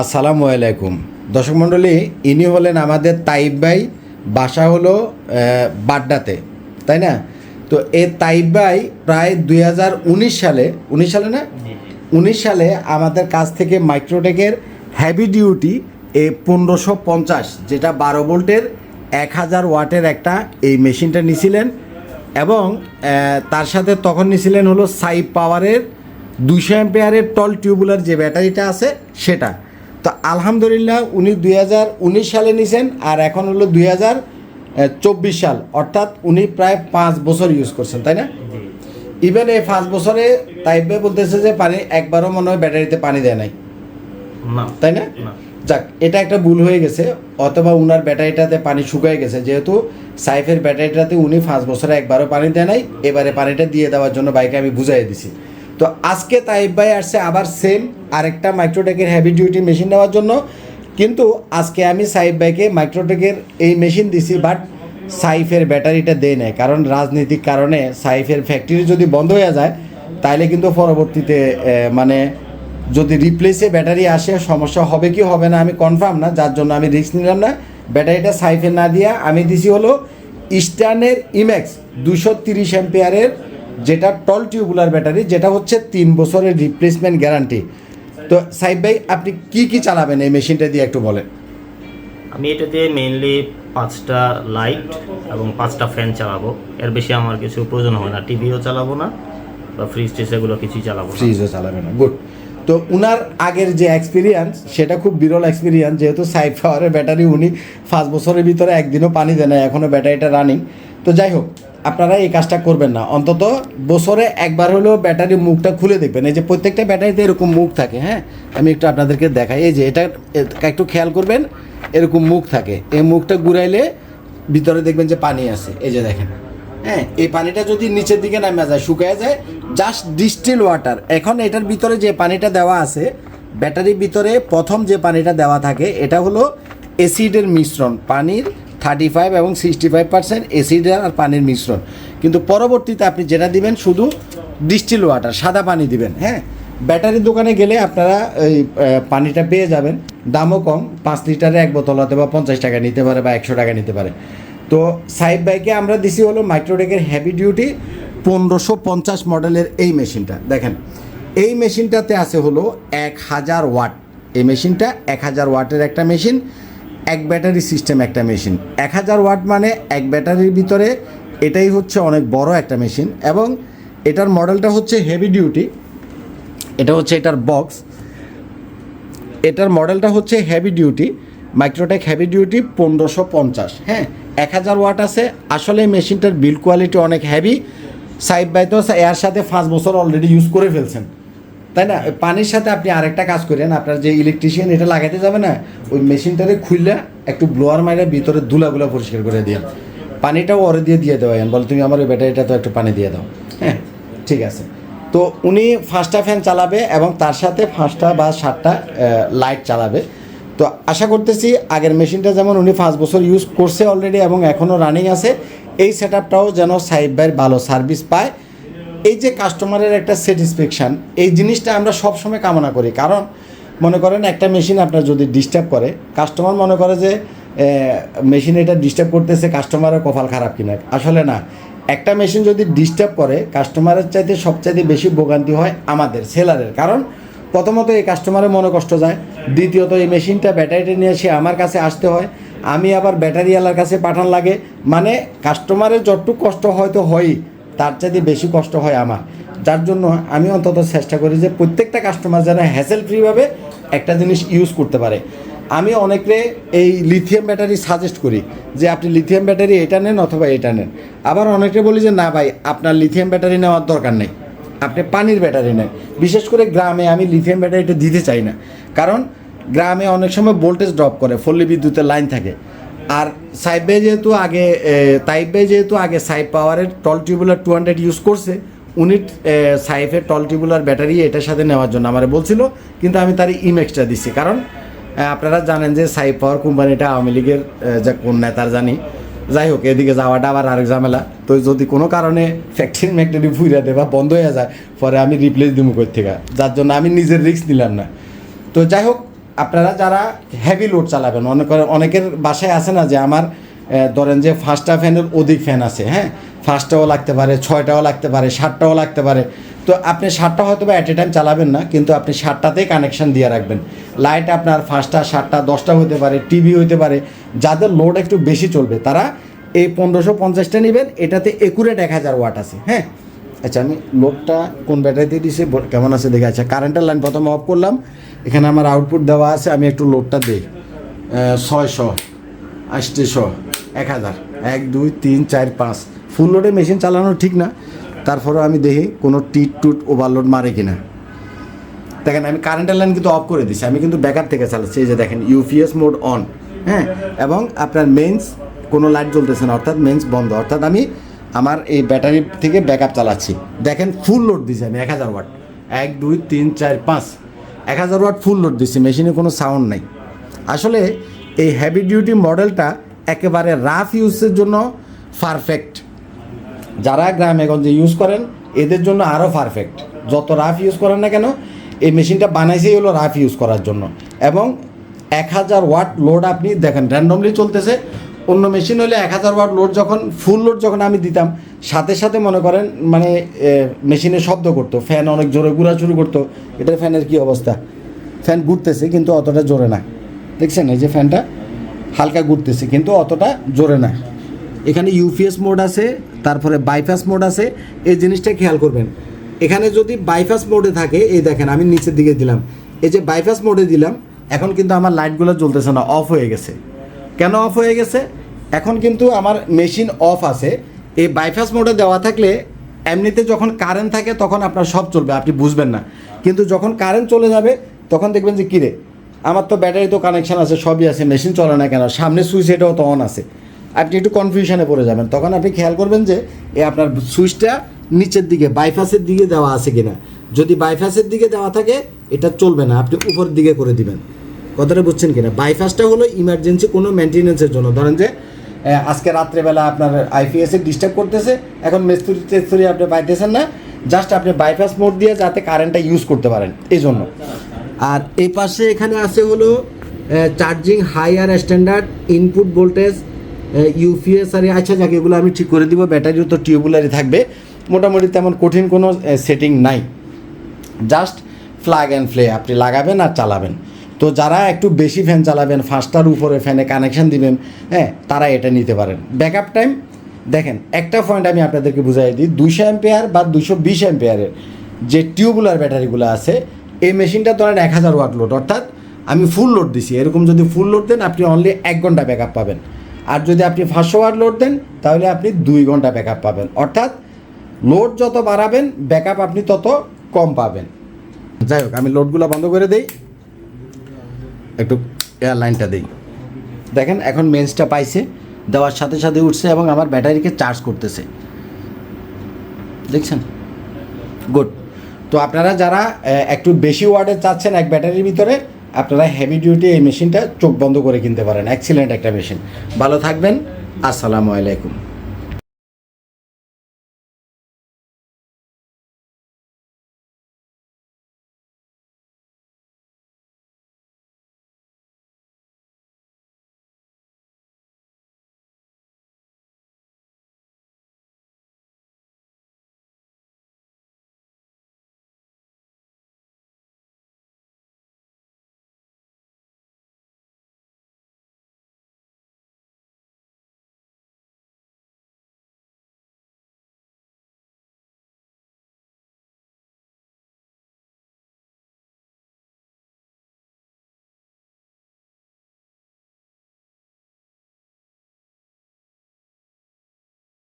আসসালামু আলাইকুম। দর্শক মণ্ডলী ইনি হলেন আমাদের তাইব ভাই বাসা হলো বাড্ডাতে তাই না? তো এ তাইব ভাই প্রায় দু হাজার উনিশ সালে উনিশ সালে না? উনিশ সালে আমাদের কাছ থেকে মাইক্রোটেকের হ্যাভি ডিউটি এ পনেরোশো পঞ্চাশ যেটা বারো ভোল্টের এক হাজার ওয়াটের একটা এই মেশিনটা নিছিলেন এবং তার সাথে তখন নিছিলেন হলো সাই পাওয়ারের দুশো অ্যাম্পেয়ারের টল টিউবুলার যে ব্যাটারিটা আছে সেটা। তো আলহামদুলিল্লাহ উনি দুই হাজার উনিশ সালে নিছেন আর এখন হলো দুই হাজার চব্বিশ সাল। অর্থাৎ উনি প্রায় পাঁচ বছর ইউজ করছেন তাই না? ইভেন এই পাঁচ বছরে তাইবে বলতেছে যে পানি একবারও মনে হয় ব্যাটারিতে পানি দেয় নাই। তাই না? না। যাক এটা একটা ভুল হয়ে গেছে অথবা উনার ব্যাটারিটাতে পানি শুকায় গেছে যেহেতু সাইফের ব্যাটারিটাতে উনি পাঁচ বছরে একবারও পানি দেয় নাই এবারে পানিটা দিয়ে দেওয়ার জন্য বাইকে আমি বুঝাই দিছি। তো আজকে তাইব ভাই আসছে আবার সেম আরেকটা মাইক্রোটেকের হ্যাভি ডিউটি মেশিন নেওয়ার জন্য। কিন্তু আজকে আমি সাইফ ভাইকে মাইক্রোটেকের এই মেশিন দিছি বাট সাইফের ব্যাটারিটা দেয় নেয় কারণ রাজনৈতিক কারণে সাইফের ফ্যাক্টরি যদি বন্ধ হয়ে যায় তাহলে কিন্তু পরবর্তীতে মানে যদি রিপ্লেসে ব্যাটারি আসে, সমস্যা হবে কি হবে না আমি কনফার্ম না, যার জন্য আমি রিস্ক নিলাম না। ব্যাটারিটা সাইফে না দিয়ে আমি দিছি হলো ইস্টার্নের ইম্যাক্স দুশো তিরিশ অ্যাম্পিয়ারের যেটা টল টিউবুলার ব্যাটারি যেটা হচ্ছে তিন বছরের রিপ্লেসমেন্ট গ্যারান্টি তো সাইফ ভাই আপনি কি কি চালাবেন এই মেশিনটা দিয়ে একটু বলেন। আমি এটাতে মেইনলি পাঁচটা লাইট এবং পাঁচটা ফ্যান চালাবো। এর বেশি আমার কিছু প্রয়োজন হয় না। টিভিও চালাবো না বা ফ্রিজ টিজ এগুলো কিছুই চালাবো ফ্রিজও চালাবে না। গুড তো উনার আগের যে এক্সপিরিয়েন্স সেটা খুব বিরল এক্সপিরিয়েন্স যেহেতু সাইড পাওয়ারের ব্যাটারি উনি পাঁচ বছরের ভিতরে একদিনও পানি দেয় না এখনও ব্যাটারিটা রানিং তো যাই হোক আপনারা এই কাজটা করবেন না। অন্তত বছরে একবার হলেও ব্যাটারির মুখটা খুলে দেখবেন। এই যে প্রত্যেকটা ব্যাটারিতে এরকম মুখ থাকে হ্যাঁ? আমি একটু আপনাদেরকে দেখাই। এই যে এটা একটু খেয়াল করবেন, এরকম মুখ থাকে। এই মুখটা ঘুরাইলে ভিতরে দেখবেন যে পানি আছে। এই যে দেখেন হ্যাঁ? এই পানিটা যদি নিচের দিকে নামে যায়, শুকায় যায় জাস্ট ডিস্টিল ওয়াটার এখন এটার ভিতরে যে পানিটা দেওয়া আছে, ব্যাটারির ভিতরে প্রথম যে পানিটা দেওয়া থাকে, এটা হলো অ্যাসিডের মিশ্রণ। পানির থার্টি ফাইভ এবং সিক্সটি ফাইভ পার্সেন্ট অ্যাসিডের আর পানির মিশ্রণ। কিন্তু পরবর্তীতে আপনি যেটা দিবেন, শুধু ডিস্টিল ওয়াটার সাদা পানি দিবেন হ্যাঁ? ব্যাটারির দোকানে গেলে আপনারা এই পানিটা পেয়ে যাবেন। দামও কম, পাঁচ লিটারে এক বোতল হতে বা পঞ্চাশ টাকা নিতে পারে বা একশো টাকা নিতে পারে। তো সাইড বাইকে আমরা দিছি হলো মাইক্রোটেকের হেভি ডিউটি পনেরোশো পঞ্চাশ মডেলের এই মেশিনটা। দেখেন, এই মেশিনটাতে আছে হলো এক হাজার ওয়াট। এই মেশিনটা এক হাজার ওয়াটের একটা মেশিন। এক ব্যাটারি সিস্টেম, একটা মেশিন। এক হাজার ওয়াট মানে এক ব্যাটারির ভিতরে এটাই হচ্ছে অনেক বড় একটা মেশিন এবং এটার মডেলটা হচ্ছে হেভি ডিউটি এটা হচ্ছে এটার বক্স এটার মডেলটা হচ্ছে heavy duty Microtek heavy duty পনেরোশো পঞ্চাশ। হ্যাঁ এক হাজার ওয়াট আছে। আসলে মেশিনটার বিল কোয়ালিটি অনেক হেভি সাইড বাই তো এর সাথে পাঁচ বছর অলরেডি ইউজ করে ফেলছেন। তাই না? ওই পানির সাথে আপনি আরেকটা কাজ করেন আপনার যে ইলেকট্রিশিয়ান এটা লাগাতে যাবে না ওই মেশিনটারে খুললে একটু ব্লোয়ার মাইরে ভিতরে ধুলাগুলো পরিষ্কার করে দিয়ে পানিটাও ওরে দিয়ে দিয়ে দেওয়া বলে তুমি আমার ওই ব্যাটারিটা তো একটু পানি দিয়ে দাও। হ্যাঁ ঠিক আছে। তো উনি পাঁচটা ফ্যান চালাবে এবং তার সাথে পাঁচটা বা সাতটা লাইট চালাবে। তো আশা করতেছি আগের মেশিনটা যেমন উনি পাঁচ বছর ইউজ করছে অলরেডি এবং এখনও রানিং আছে এই সেট আপটাও যেন সাইব ভাইয়ের ভালো সার্ভিস পায়। এই যে কাস্টমারের একটা স্যাটিসফ্যাকশান এই জিনিসটা আমরা সবসময় কামনা করি। কারণ মনে করেন একটা মেশিন আপনার যদি ডিস্টার্ব করে কাস্টমার মনে করে যে মেশিন এটা ডিস্টার্ব করতেছে কাস্টমারের কপাল খারাপ কিনা। আসলে না, একটা মেশিন যদি ডিস্টার্ব করে কাস্টমারের চাইতে সবচাইতে বেশি ভোগান্তি হয় আমাদের সেলারের কারণ প্রথমত এই কাস্টমারের মনে কষ্ট যায়, দ্বিতীয়ত এই মেশিনটা ব্যাটারিটা নিয়ে এসে আমার কাছে আসতে হয়, আমি আবার ব্যাটারিওয়ালার কাছে পাঠান লাগে। মানে কাস্টমারের যতটুকু কষ্ট হয়তো হয়ই তার চাইতে বেশি কষ্ট হয় আমার। যার জন্য আমি অন্তত চেষ্টা করি যে প্রত্যেকটা কাস্টমার যেন হ্যাসেল ফ্রিভাবে একটা জিনিস ইউজ করতে পারে। আমি অনেকে এই লিথিয়াম ব্যাটারি সাজেস্ট করি যে আপনি লিথিয়াম ব্যাটারি এটা নেন অথবা এটা নেন। আবার অনেকে বলি যে, না ভাই, আপনার লিথিয়াম ব্যাটারি নেওয়ার দরকার নেই। আপনি পানির ব্যাটারি নেন। বিশেষ করে গ্রামে আমি লিথিয়াম ব্যাটারিটা দিতে চাই না। কারণ গ্রামে অনেক সময় ভোল্টেজ ড্রপ করে, ফল্লি বিদ্যুতের লাইন থাকে। আর সাইবে যেহেতু আগে তাইবে যেহেতু আগে সাইব পাওয়ারের tall tubular two hundred use করছে, উনি সাইফের টল টিউবুলার ব্যাটারি এটার সাথে নেওয়ার জন্য আমার বলছিল, কিন্তু আমি তার ইমেক্সটা দিচ্ছি কারণ আপনারা জানেন যে সাইব পাওয়ার কোম্পানিটা আওয়ামী লীগের যে কোন নেতার জানি। যাই হোক, এদিকে যাওয়াটা আবার আরেক ঝামেলা। তো যদি কোনো কারণে ফ্যাক্টরি ম্যাক্টরি ফুইরা দেয় বা বন্ধ হয়ে যায়, পরে আমি রিপ্লেস দিব কই থেকে। যার জন্য আমি নিজের রিস্ক নিলাম না। তো যাই হোক আপনারা যারা হেভি লোড চালাবেন অনেক অনেকের বাসায় আছে না যে আমার ধরেন যে ফার্স্টটা ফ্যানের অধিক ফ্যান আছে হ্যাঁ? ফার্স্টটাও লাগতে পারে, ছয়টাও লাগতে পারে, সাতটাও লাগতে পারে। তো আপনি সাতটা হয়তো বা অ্যাট এ টাইম চালাবেন না, কিন্তু আপনি সাতটাতেই কানেকশন দিয়ে রাখবেন। লাইট আপনার ফার্স্টটা, সাতটা, দশটা হতে পারে টিভি হতে পারে, যাদের লোড একটু বেশি চলবে, তারা এই পনেরোশো পঞ্চাশটা নেবেন, এটাতে একুরেট এক হাজার ওয়াট আছে হ্যাঁ? আচ্ছা আমি লোডটা কোন ব্যাটারিতে ব- কেমন আছে দেখে আচ্ছা কারেন্টের লাইন প্রথমে অফ করলাম। এখানে আমার আউটপুট দেওয়া আছে, আমি একটু লোডটা দিই। ছয়শো আষ্টশো এক হাজার। এক, দুই, তিন, চার, পাঁচ। ফুল লোডে মেশিন চালানো ঠিক না, তারপরেও আমি দেখি কোনো টিট টুট ওভারলোড মারে কিনা। দেখেন, আমি কারেন্টের লাইন কিন্তু অফ করে দিছি, আমি কিন্তু ব্যাকআপ থেকে চালাচ্ছি। এই যে দেখেন ইউপিএস মোড অন হ্যাঁ? এবং আপনার মেন্স কোনো লাইট জ্বলতেছে না, অর্থাৎ মেন্স বন্ধ। অর্থাৎ আমি আমার এই ব্যাটারি থেকে ব্যাকআপ চালাচ্ছি। দেখেন ফুল লোড দিছি আমি, এক হাজার ওয়াট এক, দুই, তিন, চার, পাঁচ। এক হাজার ওয়াট ফুল লোড দিচ্ছি মেশিনে কোনো সাউন্ড নাই। আসলে এই হেভি ডিউটি মডেলটা একেবারে রাফ ইউজের জন্য পারফেক্ট যারা গ্রামে গঞ্জে ইউজ করেন, এদের জন্য আরও পারফেক্ট যত রাফ ইউজ করেন না কেন, এই মেশিনটা বানাইছেই হলো রাফ ইউজ করার জন্য। এবং এক হাজার ওয়াট লোড আপনি দেখেন র্যান্ডমলি চলতেছে। অন্য মেশিন হলে এক হাজার ওয়াট লোড যখন ফুল লোড যখন আমি দিতাম সাথে সাথে মনে করেন মানে মেশিনে শব্দ করতো, ফ্যান অনেক জোরে ঘুরা শুরু করতো এটা ফ্যানের কি অবস্থা? ফ্যান ঘুরতেছে, কিন্তু অতটা জোরে না। দেখছেন, এই যে ফ্যানটা হালকা ঘুরতেছে, কিন্তু অতটা জোরে না। এখানে ইউপিএস মোড আছে, তারপরে বাইপাস মোড আছে, এই জিনিসটা খেয়াল করবেন। এখানে যদি বাইপাস মোডে থাকে, এই দেখেন, আমি নিচের দিকে দিলাম। এই যে বাইপাস মোডে দিলাম, এখন কিন্তু আমার লাইটগুলো জ্বলতেছে না অফ হয়ে গেছে। কেন অফ হয়ে গেছে? এখন কিন্তু আমার মেশিন অফ আছে এই বাইপাস মোডে দেওয়া থাকলে এমনিতে যখন কারেন্ট থাকে তখন আপনার সব চলবে, আপনি বুঝবেন না। কিন্তু যখন কারেন্ট চলে যাবে, তখন দেখবেন যে কিরে, আমার তো ব্যাটারি তো কানেকশান আছে, সবই আছে মেশিন চলে না কেন? সামনে সুইচ এটাও তো অন আছে। আপনি একটু কনফিউশনে পড়ে যাবেন। তখন আপনি খেয়াল করবেন যে এ আপনার সুইচটা নিচের দিকে বাইপাসের দিকে দেওয়া আছে কিনা। যদি বাইপাসের দিকে দেওয়া থাকে, এটা চলবে না, আপনি উপরের দিকে করে দিবেন। কথাটা বুঝছেন কিনা? বাইপাসটা হলো ইমার্জেন্সি কোনো মেনটেনেন্সের জন্য। ধরেন যে আজকে রাত্রেবেলা আপনার আইপিএসে ডিস্টার্ব করতেছে। এখন মেস্তুরি টেস্তুরি আপনি পাইতেছেন না। জাস্ট আপনি বাইপাস মোড দিয়ে যাতে কারেন্টটা ইউজ করতে পারেন। এই জন্য আর এই পাশে এখানে আছে হলো চার্জিং হাই আর স্ট্যান্ডার্ড ইনপুট ভোল্টেজ ইউপিএস আর আচ্ছা যাক, এগুলো আমি ঠিক করে দিব। ব্যাটারিও তো টিউবুলারই থাকবে। মোটামুটি তেমন কঠিন কোনো সেটিং নাই। জাস্ট প্লাগ অ্যান্ড প্লে আপনি লাগাবেন আর চালাবেন। তো যারা একটু বেশি ফ্যান চালাবেন ফাস্টার উপরে ফ্যানে কানেকশন দিবেন হ্যাঁ তারা এটা নিতে পারেন। ব্যাকআপ টাইম দেখেন, একটা পয়েন্ট আমি আপনাদেরকে বুঝাই দিই দুশো অ্যাম্পেয়ার বা দুশো বিশ অ্যাম্পেয়ারের যে টিউবুলার ব্যাটারিগুলো আছে, এই মেশিনটা ধরেন এক হাজার ওয়াট লোড অর্থাৎ আমি ফুল লোড দিছি। এরকম যদি ফুল লোড দেন, আপনি অনলি এক ঘণ্টা ব্যাকআপ পাবেন। আর যদি আপনি পাঁচশো ওয়াট লোড দেন, তাহলে আপনি দুই ঘণ্টা ব্যাকআপ পাবেন। অর্থাৎ লোড যত বাড়াবেন ব্যাকআপ আপনি তত কম পাবেন। যাই হোক, আমি লোডগুলো বন্ধ করে দেই। একটু এয়ারলাইনটা দিই। দেখেন, এখন মেন্সটা পাইছে, দেওয়ার সাথে সাথে উঠছে এবং আমার ব্যাটারিকে চার্জ করতেছে। দেখছেন? গুড তো আপনারা যারা একটু বেশি ওয়ার্ডের চাচ্ছেন এক ব্যাটারির ভিতরে, আপনারা হেভি ডিউটি এই মেশিনটা চোখ বন্ধ করে কিনতে পারেন। এক্সিলেন্ট একটা মেশিন ভালো থাকবেন। আসসালামু আলাইকুম।